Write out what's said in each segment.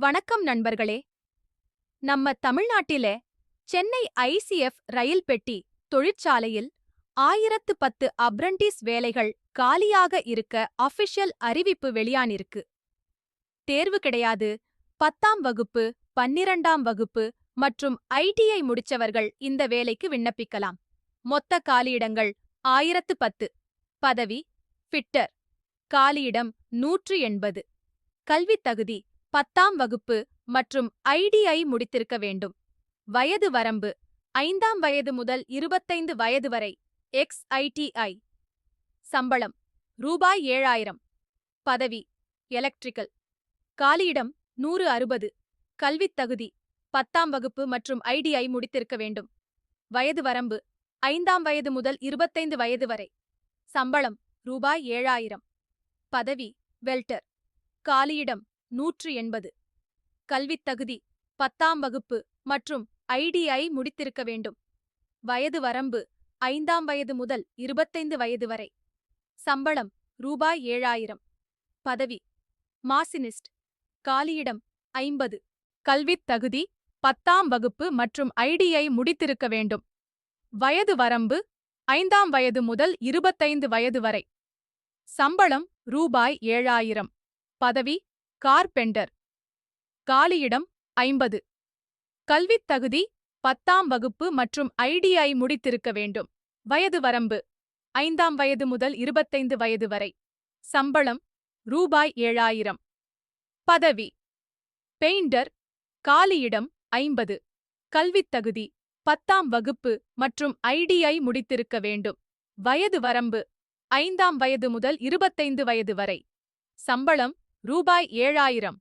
வணக்கம் நண்பர்களே. நம்ம தமிழ்நாட்டில சென்னை ஐசிஎஃப் ரயில் பெட்டி தொழிற்சாலையில் ஆயிரத்து பத்து அப்ரண்டிஸ் வேலைகள் காலியாக இருக்க அஃபிஷியல் அறிவிப்பு வெளியானிருக்கு. தேர்வு கிடையாது. பத்தாம் வகுப்பு பன்னிரண்டாம் வகுப்பு மற்றும் ஐடிஐ முடிச்சவர்கள் இந்த வேலைக்கு விண்ணப்பிக்கலாம். மொத்த காலியிடங்கள் ஆயிரத்து பத்து. பதவி ஃபிட்டர் காலியிடம் நூற்று எண்பது. கல்வித் தகுதி பத்தாம் வகுப்பு மற்றும் ஐடிஐ முடித்திருக்க வேண்டும். வயது வரம்பு ஐந்தாம் வயது முதல் இருபத்தைந்து வயது வரை எக்ஸ் ஐடிஐ சம்பளம் ரூபாய் ஏழாயிரம். பதவி எலக்ட்ரிக்கல் காலியிடம் நூறு அறுபது. கல்வித் தகுதி பத்தாம் வகுப்பு மற்றும் ஐடிஐ முடித்திருக்க வேண்டும். வயது வரம்பு ஐந்தாம் வயது முதல் இருபத்தைந்து வயது வரை. சம்பளம் ரூபாய் ஏழாயிரம். பதவி வெல்டர் காலியிடம் நூற்று எண்பது. கல்வித் தகுதி பத்தாம் வகுப்பு மற்றும் ஐடிஐ முடித்திருக்க வேண்டும். வயது வரம்பு ஐந்தாம் வயது முதல் இருபத்தைந்து வயது வரை. சம்பளம் ரூபாய் ஏழாயிரம். பதவி மாசினிஸ்ட். காலியிடம் ஐம்பது. கல்வித் தகுதி பத்தாம் வகுப்பு மற்றும் ஐடிஐ முடித்திருக்க வேண்டும். வயது வரம்பு ஐந்தாம் வயது முதல் இருபத்தைந்து வயது வரை. சம்பளம் ரூபாய் ஏழாயிரம். பதவி கார்பெண்டர். காலியிடம் ஐம்பது. கல்வித் தகுதி பத்தாம் வகுப்பு மற்றும் ஐடிஐ முடித்திருக்க வேண்டும். வயது வரம்பு ஐந்தாம் வயது முதல் இருபத்தைந்து வயது வரை. சம்பளம் ரூபாய் ஏழாயிரம். பதவி பெயிண்டர் காலியிடம் ஐம்பது. கல்வித் தகுதி பத்தாம் வகுப்பு மற்றும் ஐடிஐ முடித்திருக்க வேண்டும். வயது வரம்பு ஐந்தாம் வயது முதல் இருபத்தைந்து வயது வரை. சம்பளம் ரூபாய் ஏழாயிரம்.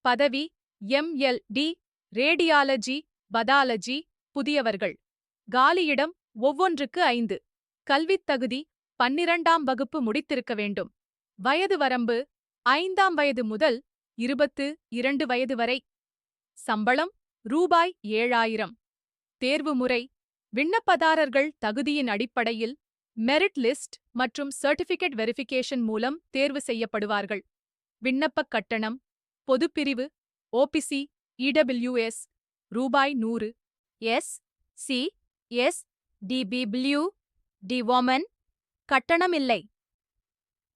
பதவி எம்எல்டி ரேடியாலஜி பதாலஜி புதியவர்கள். காலியிடம் ஒவ்வொன்றுக்கு ஐந்து. கல்வித் தகுதி பன்னிரண்டாம் வகுப்பு முடித்திருக்க வேண்டும். வயது வரம்பு ஐந்தாம் வயது முதல் இருபத்து இரண்டு வயது வரை. சம்பளம் ரூபாய் ஏழாயிரம். தேர்வு முறை விண்ணப்பதாரர்கள் தகுதியின் அடிப்படையில் மெரிட் லிஸ்ட் மற்றும் சர்டிபிகேட் வெரிஃபிகேஷன் மூலம் தேர்வு செய்யப்படுவார்கள். விண்ணப்பக் கட்டணம் பொதுப்பிரிவு ஓபிசி இடபிள்யூஎஸ் ரூபாய் நூறு S C S டிபிபிள்யூ D women கட்டணமில்லை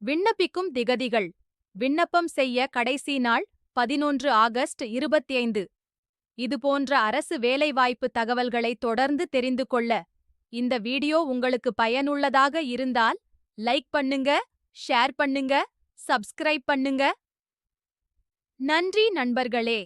விண்ணப்பிக்கும் திகதிகள். விண்ணப்பம் செய்ய கடைசி நாள் பதினொன்று ஆகஸ்ட் இருபத்தி ஐந்து இதுபோன்ற அரசு வேலைவாய்ப்பு தகவல்களை தொடர்ந்து தெரிந்து கொள்ள இந்த வீடியோ உங்களுக்கு பயனுள்ளதாக இருந்தால் லைக் பண்ணுங்க ஷேர் பண்ணுங்க சப்ஸ்கிரைப் பண்ணுங்க. நன்றி நண்பர்களே.